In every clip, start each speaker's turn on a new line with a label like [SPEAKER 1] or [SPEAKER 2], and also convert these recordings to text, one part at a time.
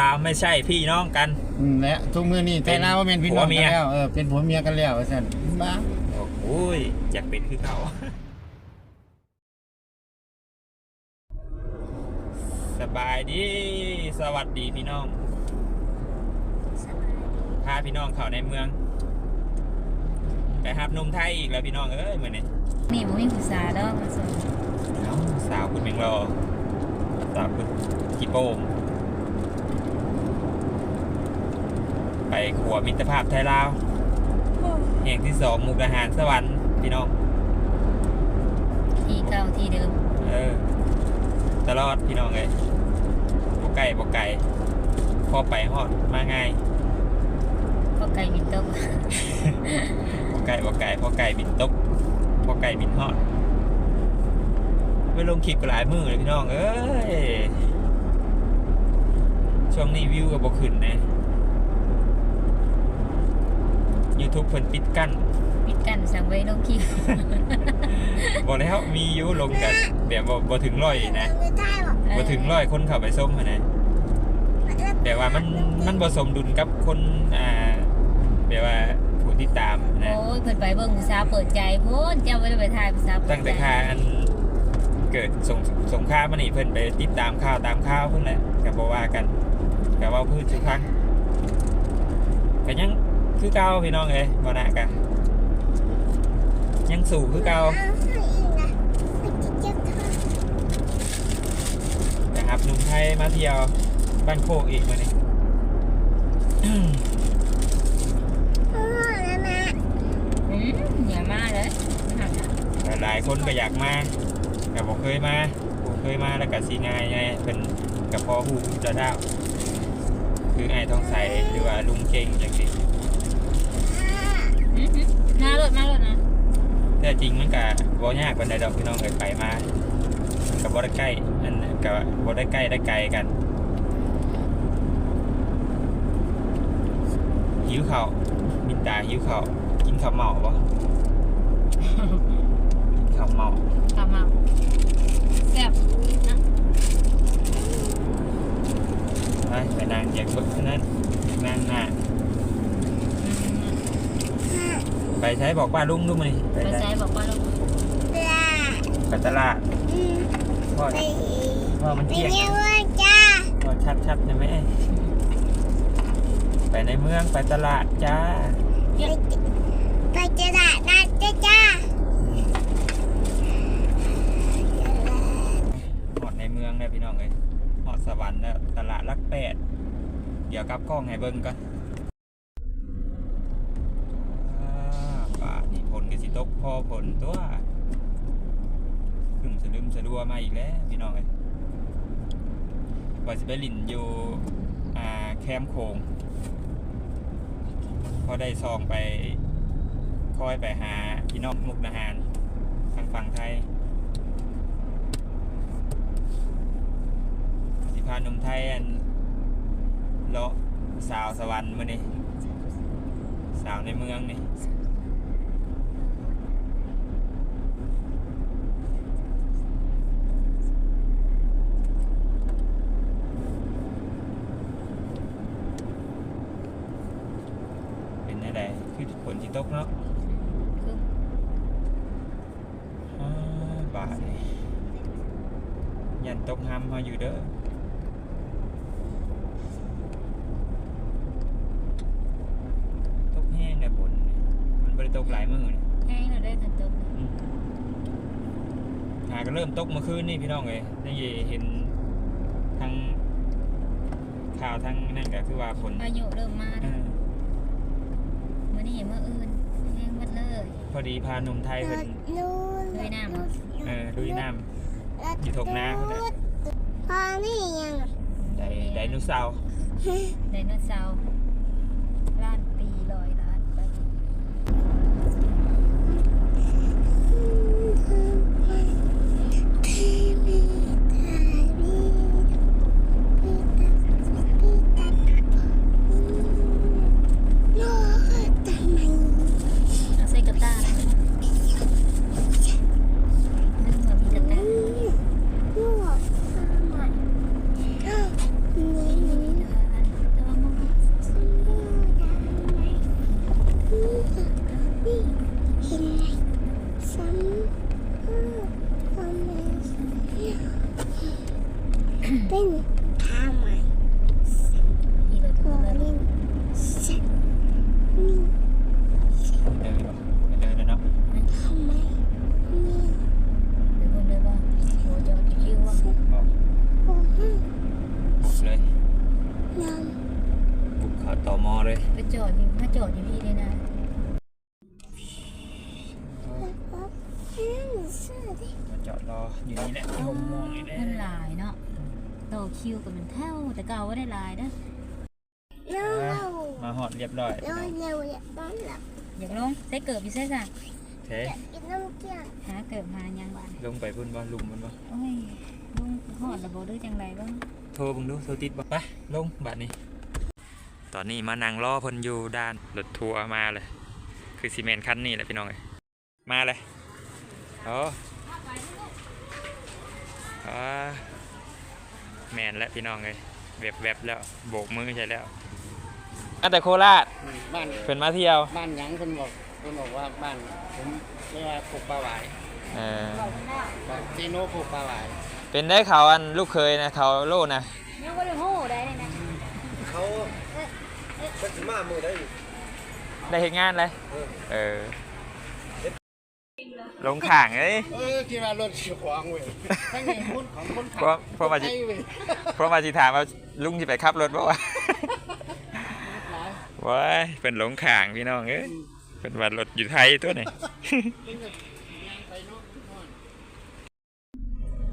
[SPEAKER 1] ลาวไม่ใช่พี่น้องกัน
[SPEAKER 2] อืมและทุกมือนี่
[SPEAKER 1] เป็
[SPEAKER 2] แต่
[SPEAKER 1] น
[SPEAKER 2] ลาวว่าเป็นพี่น้อง
[SPEAKER 1] ผัวเมี
[SPEAKER 2] กัน
[SPEAKER 1] ย
[SPEAKER 2] แล้วเออเป็นผัวเมียกันแล้วว่าซั่นบ้า
[SPEAKER 1] โอ้ยอยากเป็นคือเขาสบายดี สวัสดีพี่น้องพาพี่น้องเข้าในเมืองไปหับหนมไทยอีกแล้วพี่น้องเอ้ยมื่อนี้
[SPEAKER 3] นี่บ่มีผู้สาวดอกมาส่ง
[SPEAKER 1] เอ้าสาวคุณเมงรอสาวคุณกีโป้ง ไปขัวมิตรภาพไทยลาวแห่งที่สองมุกดาหารสวรรค์พี่น้อง
[SPEAKER 3] ที่เก่าที่เดิม
[SPEAKER 1] เออ ตลอดพี่น้องเลยบกไก่บกไก่พอไปฮอดมาง่าย
[SPEAKER 3] ก็ไกลบินตก
[SPEAKER 1] บกไก่บกไก่พอไก่บินตกพอไก่บินฮอดไปลงคลิปก็หลายมือเลยพี่น้องเอ้ยช่วงนี้วิวกับบขึ้นนะ YouTube เพิ่นปิดกั้น
[SPEAKER 3] ปิดกันสั่งไว้ลงคิว
[SPEAKER 1] บอกแล้วมีอยูลงแต่แบบบ่บ่ถึงร้อยนะบ่ถึงร้อยคนเข้าไปส้มหั้นนะ แต่ว่ามันมันบ่สมดุลกับคนอ่าแบบว่าผู้ที่ตามนะ
[SPEAKER 3] โอ้ยเพิ่นไปเบิ่งผู้สาวเปิดใจโพ้นเจ้าบ่ได้ไปถ่ายผู้สาวเปิดใจ
[SPEAKER 1] ตั้งแต่ค่าอันเกิดสงสงครามมันนี่เพิ่นไปติดตามข่าวตามข่าวเพิ่นแหละก็บ่ว่ากันก็เว้าพื้นทุกครั้งก็ยัง คือเก่าพี่น้องเอ้ยบ่น่ากะยังสู่คือเก่านะครับหนุ่มไทยมาเที่ยวบ้านโคกอีกมื้อนี้
[SPEAKER 3] อืมอย่ามาเลยหักอะ
[SPEAKER 1] แต่หลายคนก็อยากมาแต่บอกเคยมาบ่เคยมาแล้วก็สีง่ายไงเป็นกับพ่อหูจะด้าวคือไอ้ทองใสหรือว่าลุงเก่งจังสิ
[SPEAKER 3] อืมอืมมารถมารถนะ
[SPEAKER 1] แต่จริงมันก็บ่ยากปานใดดอกพี่น้องเอ้ยไปมามันก็บ่ได้ใกล้อันก็บ่ได้ใกล้ได้ไกลกันหิวข้าวมินตาหิวข้าวกินข้าวเมาบ่ กินข้าวเมา
[SPEAKER 3] กลับมาแซ่บนะ
[SPEAKER 1] ไปไปนั่งอยากเบิ่งเท่านั้นอยากนั่งหน้า
[SPEAKER 3] อืม
[SPEAKER 1] ไป ใช้บอกป้าลุงดูมั้ยไป
[SPEAKER 3] ไป
[SPEAKER 1] ใช้
[SPEAKER 3] ใช้บอกว่าลูก
[SPEAKER 1] ไปตลาดพ่อพ่อมันเที่ยงพ่อชัดชัดๆนะแม่ไปในเมืองไปตลาดจ้า
[SPEAKER 4] ไปจะได้นะจ้าจ้า
[SPEAKER 1] หอดในเมืองเลยพี่น้องเลยหอดสวรรค์แล้วตลาดลักแปดเดี๋ยวกลับกล้องให้เบิ่งก่อนอ่าบาทนี่ผลกสิตก พอผลตัวขึ้นสะลึมสะดัวมาอีกแล้วพี่น้องเลยว่าสิไปลินอยู่แคมป์โคงพอได้ซองไปคอยไปหาพี่น้องมุกนาหารทางฝั่งไทยสิพาหนุ่มไทยอันเลาะสาวสวรรค์มานี่สาวในเมืองนี่อะไรคือฝนที่ ตกเนาะ
[SPEAKER 3] คือ
[SPEAKER 1] อ่าบาทนี่ยันตกห้ำมาอยู่เด้อตกแห้งเนี่ยฝนนี่มันบริตกหลายมือนี่
[SPEAKER 3] แห้งเราได้ทันตก
[SPEAKER 1] อืมหาก็เริ่มตกเมื่อคืนนี่พี่น้องเลยนี่เห็นทางข่าวทางนั่นก็คือว่าฝน
[SPEAKER 3] พายุเริ่มมา
[SPEAKER 1] เอ
[SPEAKER 3] แล้ว
[SPEAKER 1] อ
[SPEAKER 3] มื้อนี้มื้ออื่นแห้งหมดเลย
[SPEAKER 1] พอดีพาหนุ่มไทยเพิ่น
[SPEAKER 3] ด้วยน้ำเหรอ
[SPEAKER 1] เออลุยน้ำอยู่ถกนาเพิ่นน่ะ
[SPEAKER 4] พอนี่ยัง
[SPEAKER 1] ไดไดโนเสาร์
[SPEAKER 3] ไดโนเสาร์ Then camera. Morning. Set. Me. เดินเลยเดินเลยเนาะ Come on. Me. เป็นคนเลยว่าโหจะจะชื่อว่า Set. ออก Oh, hmm. อ
[SPEAKER 1] อกเลย
[SPEAKER 4] Now.
[SPEAKER 1] บุกเขา
[SPEAKER 3] ต่อมอ
[SPEAKER 1] เลย
[SPEAKER 3] ไปจอดอยู่ถ้าจอดอยู่พี่เลยนะ
[SPEAKER 4] Up. And then the sun.
[SPEAKER 1] มาจอดรออยู่นี่แหละที่ผมมองนี่แหละ
[SPEAKER 3] มันหลายเนาะ ต่อคิวกับมันเท่าแต่เก่าว่าได้หลายนะ
[SPEAKER 4] เร็วเร็ว
[SPEAKER 1] มาหอดเรียบร้อย
[SPEAKER 4] เร็วเร็วอย่าต้อนหลับ
[SPEAKER 3] อยากลงใส่เกิบอยู่ใส่สั่ง
[SPEAKER 1] เท
[SPEAKER 4] อยากกินน้ำเกลือ
[SPEAKER 3] หาเกิบมายังบ้าน
[SPEAKER 1] ลงไปพุ่นบ่ลุมมันบ่
[SPEAKER 3] โอ้ยลุงหอดระบบด้วยจังไรบ้าง
[SPEAKER 1] โทรเบิ่งดูโทรติดบ่ไปลงบัดนี้ ตอนนี้มานั่งรอเพิ่นอยู่ด้านรถทัวร์มาเลย คือซีเมนต์คันนี้แหละพี่น้องเอ้ยมาเลยโอ้อ่า แมนแล้วพี่น้องเอ้ยแวบๆแล้วโบกมือใช่แล้วอันแต่โคราช
[SPEAKER 2] บ้าน
[SPEAKER 1] เพิ่นมาเที่ยว
[SPEAKER 2] บ้านหยังคนบอกคนบอกว่าบ้านผมเรียกว่าปลูกปลาหวาย
[SPEAKER 1] เออ
[SPEAKER 2] บ้านซีโนปลูกปลาหวาย
[SPEAKER 1] เป็นได้เขาอันลูกเคยนะเขาโลนะ
[SPEAKER 3] ยังก็เลยโห่ได้เลยนะ
[SPEAKER 2] เขาเป็นสิมามือได้อยู่
[SPEAKER 1] ได้เห็นงานเลยเออ ลงข่างเอ้ย
[SPEAKER 2] เออคิดว่ารถเสียขวางเว้ยทั้งในหุ้นของคนขั
[SPEAKER 1] เพราะเพราะว่าจิ
[SPEAKER 2] ไอ้เว้ย
[SPEAKER 1] เพราะมาสิถามว่าลุงจะไปขับรถบ่วะ
[SPEAKER 2] หลาย
[SPEAKER 1] ว้ายเป็นหลงข่างพี่น้องเอ้ยเป็นวันรถอยู่ไทยตัวนี่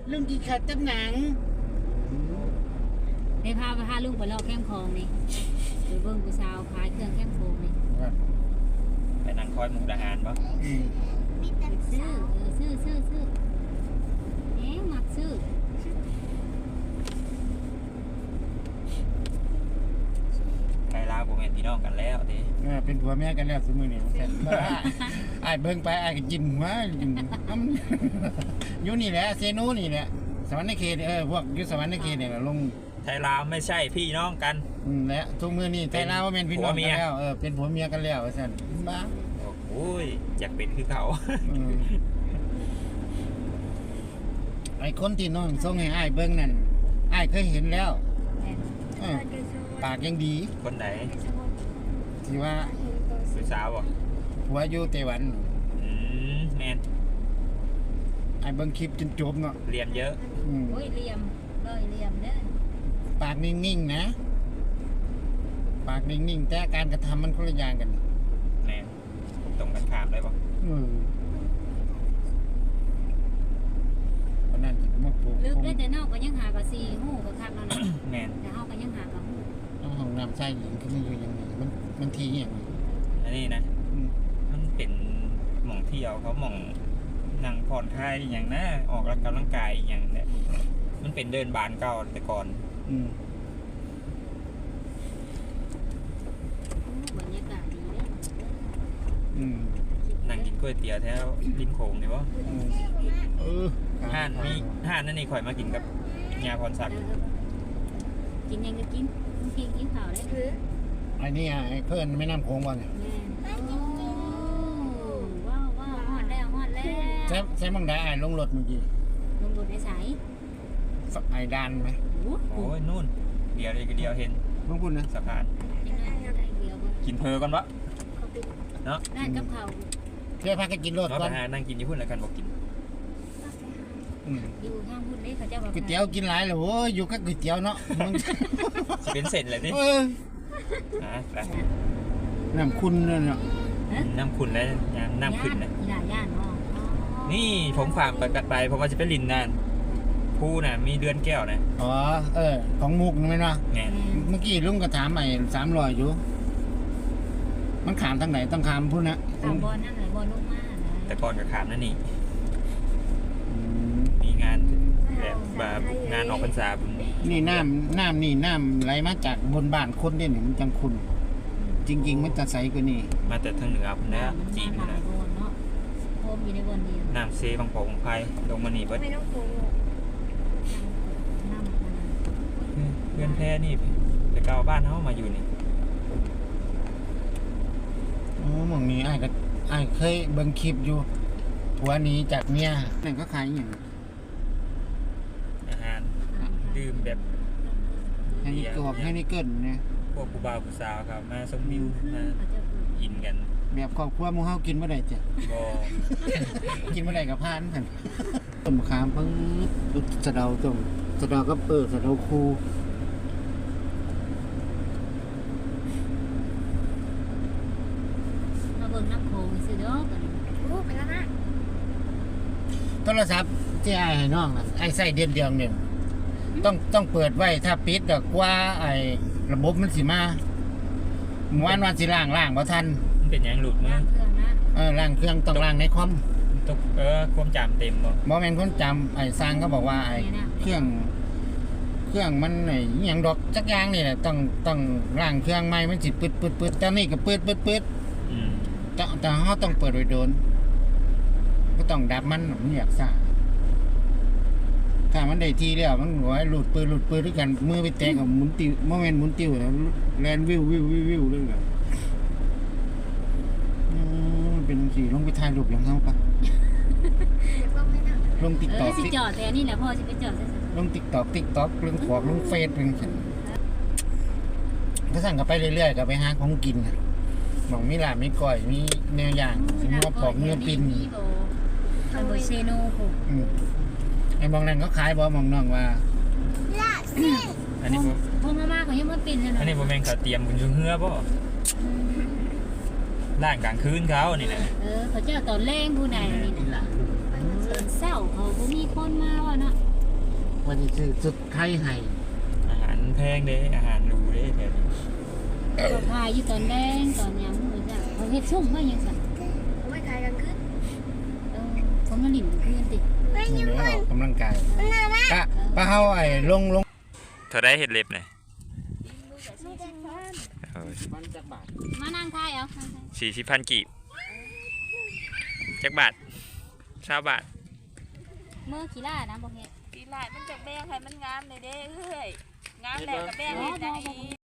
[SPEAKER 2] เรื่องกี่ขัดจังหนัง
[SPEAKER 3] ได้พาไปพาลุงไปลอกแคมคลองนี่ไปเบิ่งผู้สาวขายเครื่องแคมโคงนี่
[SPEAKER 1] ไปนั่งคอยมุกดาหารบ่
[SPEAKER 2] อื ม
[SPEAKER 4] มีแต่
[SPEAKER 3] ซื้อเออซื้อซื้อซื้อเอ๊ะมักซื้อ
[SPEAKER 1] ไกลลาวบ่แม่นพี่น้องกันแล้วเด้
[SPEAKER 2] เออเป็นผัวเมียกันแล้วสมือนี่แซ่บบ้าไอ้ายเบิ่งไปไอ้ายก็ยิ้มหัวยิ้มอ้ำอยู่นี่แหละเซโนนี่แหละสวรรค์เขตเออพวกอยู่สวรรค์เขตเนี่ยลง
[SPEAKER 1] ไทยลาวไม่ใช่พี่น้องกัน
[SPEAKER 2] อืมและทุกมือนี่ไทยลาวว่าเป็นพี่น้อง
[SPEAKER 1] ผัวเมี
[SPEAKER 2] กัน
[SPEAKER 1] ย
[SPEAKER 2] แล้วเออเป็นผัวเมียกันแล้วว่าซั่นบ้า
[SPEAKER 1] โอ้ย อยากเป็นคือเขา
[SPEAKER 2] อืมไอ้คนที่น้องส่งให้อ้ายเบิ่งนั่นอ้ายเคยเห็นแล้ว
[SPEAKER 3] แม่น
[SPEAKER 2] เออ ปากยังดี
[SPEAKER 1] คนไหน
[SPEAKER 2] ที่ว่า
[SPEAKER 1] ผู้สาวบ่
[SPEAKER 2] ผัวอยู่ไต้หวัน
[SPEAKER 1] อืมแม่น
[SPEAKER 2] ไอ้เบิ่งคลิปจนจบเนาะ
[SPEAKER 1] เรียนเยอะ
[SPEAKER 2] อืม
[SPEAKER 3] โอ้ยเหลี่ยมร้อยเหลี่ยมเด้อ
[SPEAKER 2] ปากนิ่งๆนะ ปากนิ่งๆแต่การกระทำมันคนละอย่างกัน
[SPEAKER 1] แม่นตรงกันข้ามเลยบ่
[SPEAKER 2] อืมเพราะนั้นสิมาปลูก
[SPEAKER 3] ลึก
[SPEAKER 2] ผม
[SPEAKER 3] ได้แต่นอกก็ยังหากับซีหูกับคักแล้วนะ
[SPEAKER 1] แม่น
[SPEAKER 3] แต่เฮาก็ยังหากับหู
[SPEAKER 2] เอาห้องน้ำใส่หญิงก็ไม่อยู่อย่างนี้มันมันทีอย่างนี้
[SPEAKER 1] อันนี้นะ
[SPEAKER 2] อืม
[SPEAKER 1] มันเป็นหม่องเที่ยวเขาหม่องนั่งผ่อนคลายอหย่างนะออกกำลังกายอหย่างเนี่ยมันเป็นเดินบานเก่าแต่ก่อน
[SPEAKER 2] อืม
[SPEAKER 3] บรรยากาศดีเด้อ
[SPEAKER 2] อืม
[SPEAKER 1] นั่ง กินก๋วยเตี๋ยวแถวริมโขงนี่วะ
[SPEAKER 2] อืมเออ
[SPEAKER 1] ห้านมีห้านนั่นนี่ข่อยมากินกับยาพรศักดิ์
[SPEAKER 3] กินยังก็กินกินกินข้าวได้เด้อ
[SPEAKER 2] ไอ้นี่อะไอ้เพื่อนไม่น้ำโค้งว่าไง
[SPEAKER 3] แม่นโอ้ว้าวว้าวฮอดแล้วฮอดแล้ว
[SPEAKER 2] ใช้ใช้มังได้ไอ้ลงรถเมื่อกี้
[SPEAKER 3] ลงรถในสาย
[SPEAKER 2] สักไอ้ดานไหม
[SPEAKER 3] โอ้โห
[SPEAKER 1] โอ้ยนู่น เดียวเลยก็เดียวเห็น
[SPEAKER 2] ลงพุ่นนะ
[SPEAKER 1] สะพาน
[SPEAKER 3] ยังไงได้เดียวบ่
[SPEAKER 1] กินเพอก่อนวะเนาะ
[SPEAKER 3] ร้านกับข้าว
[SPEAKER 2] เพื่อพากันกินรถ
[SPEAKER 1] เนาะ
[SPEAKER 2] ก่
[SPEAKER 1] ไป
[SPEAKER 2] อน
[SPEAKER 1] หานั่งกินอยู่พุ่นแล้วกันบอกกิน
[SPEAKER 2] อืม
[SPEAKER 3] อยู่ข้างพุ่นเด้เขาเจ้าว่า
[SPEAKER 2] ก๋วยเตี๋ยวกินหลายเลยโว้ยอยู่กับก๋วยเตี๋ยวเนาะมึง
[SPEAKER 1] สิเป็นเสร็จเลยดิ
[SPEAKER 2] เออ
[SPEAKER 1] อะไป
[SPEAKER 2] น้ำคุณเนี่ยเนาะ
[SPEAKER 1] น้ำขุนแล้วยามน้ำขึ้นนะ
[SPEAKER 3] อีหลายย่านเนาะอ๋อ
[SPEAKER 1] นี่ผมฝากไปกัดไปเพราะว่าจะไปลินนานผู้น่ะ มีเดือนแก้วนะ
[SPEAKER 2] อ๋อเออ ของมุกนี่ไหมเนาะ
[SPEAKER 1] ไง
[SPEAKER 3] แม่น
[SPEAKER 2] เมื่อกี้ลุงก็ถามใหม่สามรอยอยู่ มันขามทางไหนต้องขามพุ่นนะ
[SPEAKER 3] สามบอลนั่นแหละบอลลูกมานะ
[SPEAKER 1] แต่ก่อนกับขามนั่นนี่
[SPEAKER 2] อืม
[SPEAKER 1] มีงานแบบแบบงานออกพรรษาบุญ
[SPEAKER 2] นี่น้ำน้ำนี่น้ำไหลมาจากบนบ้านคนเด่นมันจังคุณ จริง ๆ มันจะใสกว่านี่
[SPEAKER 1] มาแต่ทางเหนือพุ่นแล้ว
[SPEAKER 3] มัน
[SPEAKER 1] จีน
[SPEAKER 3] มา
[SPEAKER 1] พุ่น
[SPEAKER 3] หลา
[SPEAKER 1] แล้
[SPEAKER 3] ยวบอลเนาะโฮมอยู่ในบอลเดียว
[SPEAKER 1] น้ำเซบางโป่งไพลงมานี่เบิด
[SPEAKER 4] ไม่ต้องกลัว
[SPEAKER 3] น้ำมัน
[SPEAKER 1] เพื่อนแพ้นี่แต่เก่าบ้านเขามาอยู่นี่
[SPEAKER 2] อ๋อ หมองนี้ไอ้ายก็ไอ้ายเคยเบิ่งคลิปอยู่ผัวหนี้จากเมียนั่นก็ขายอหย่าง
[SPEAKER 1] อาหารดื่มแบบ
[SPEAKER 2] ให้นี่กรอบให้นี่เกินเนี่ย
[SPEAKER 1] พวกผู้บ่าวผู้สาวครับมาชมวิวมา
[SPEAKER 3] เขาจะพูด
[SPEAKER 1] กินกัน
[SPEAKER 2] แบบครอบครัวหมูเฮากินบ่ได้จ้ะ
[SPEAKER 1] บ่
[SPEAKER 2] กินบ่ได้กับพานกันต้นมะขามปึ๊ดสะเดาต้มสะเดาก็เปิดสะเดาคู
[SPEAKER 1] เพื่อนแพ้นี่แต่เก่าบ้านเขามาอยู่นี่
[SPEAKER 2] เออสะเดาคู
[SPEAKER 3] น้ำมัน
[SPEAKER 2] สะเดาก็เปิดสะเดาคู
[SPEAKER 3] น้ำมัน
[SPEAKER 2] นี่
[SPEAKER 3] เบิ่งน้ำโขงซื้อเด้อกัน
[SPEAKER 4] โอ้ไปแล้วนะ
[SPEAKER 2] โท รศัพท์ที่ไอ้ให้น้องน่ะไอ้ใส่เดือนเดียวเนี่ยต้องต้องเปิดไว้ถ้าปิดก็กว่าไอ้ระบบมันสิมาเมื่อวานวันสิล้างล้างบ่ทัน
[SPEAKER 1] มันเป็นหยังหลุดมั้
[SPEAKER 3] ย่างงเครื่องนะ
[SPEAKER 2] เออล้างเครื่องต้องล้างในคอม
[SPEAKER 1] ตกเออความจำเต็มบ่
[SPEAKER 2] บ่แม่นคนจำไอ้สร้างเขาบอกว่าไอ้เครื่อง เครื่องมันไอ้อหย่างดอกจักอย่างนี่แหละต้องต้องล้างเครื่องใหม่มันสิปึดปึดปึดแต่นี่ก็ปึดปึดปึด
[SPEAKER 1] อืม
[SPEAKER 2] แต่แต่เฮาต้องเปิดไว้โดน ก็ต้องดับมันมันอยากซ่าถ้ามันได้ทีแล้วมันหัวหลุดปืนหลุดปืนด้วยกันมือไปแตะกับหมุนติวบ่แม่นหมุนติวนะแลนวิววิววิววิวเลยเหรออืมมันเป็นจังซี่ลงไปถ่ายรูปยังเฮาปะ
[SPEAKER 4] เดี๋ยวบอกไม่ได้
[SPEAKER 2] ลง
[SPEAKER 3] เอ
[SPEAKER 2] TikTok
[SPEAKER 3] อสิจอดแต่อันนี้แหละพ่อสิไปจอดซะ
[SPEAKER 2] ลง TikTok TikTok ลงขวบลงเฟซลงฉันก็สั่งกันไปเรื่อยๆก็ไปหาของกินน่ะหมองมีลาบมีก้อยมีแนวอย่างสิมีว่าปอกเนื้อปิ้น
[SPEAKER 3] มีโบมันบ่เซโนผูก
[SPEAKER 2] อืมไอ้มองนั่นเขาขายบ่มองน้องว่า
[SPEAKER 4] ลาสิ
[SPEAKER 1] อันนี้บ่
[SPEAKER 3] พวกมาม่าเขายังบ่ปิ้นเลย
[SPEAKER 1] อันนี้
[SPEAKER 3] เนาะ
[SPEAKER 1] บ่แม่นเขาเตรียมบุญอยู่เฮือบ่ล่างกลางคืนเขานี่แหละ
[SPEAKER 3] เออเขาเจ้าตอนแรงผู้ใดนี่น่ะตอนเช้าเขาบ่มีคนมาว่าเนาะ
[SPEAKER 2] วันนี้ซื้อสุดไทยให้
[SPEAKER 1] อาหารแพงเด้อาหารหรูเด้แถวนี้
[SPEAKER 3] เขาพายอยู่ตอนแรงตอนยามมื้อจ้ะเขาเฮ็ดชุ่มไว้ยังซั่น
[SPEAKER 4] โอ้ยขายกันขึ้น
[SPEAKER 3] เออเขา มาหลินคืนติ
[SPEAKER 4] ไม่
[SPEAKER 2] นี่
[SPEAKER 4] ยุ่ง
[SPEAKER 2] เดี๋ยวออกกำลังกาย
[SPEAKER 4] มันน่ารัก
[SPEAKER 2] ปะปะเฮาไอ้ลงลง
[SPEAKER 1] เท่าได้เฮ็ดเล็บน่ะเออ
[SPEAKER 2] มันจักบาท
[SPEAKER 3] มานั่งทายเอา
[SPEAKER 1] 40,000กีบจักบาท20บาท
[SPEAKER 3] เมื่อขี้ล่านะบ่เฮ็ด
[SPEAKER 5] ปีหลายมันจะแบ่งให้มันงามเลยเด้เอ้ยงามแล้วก็แบ่งให้ได้อีก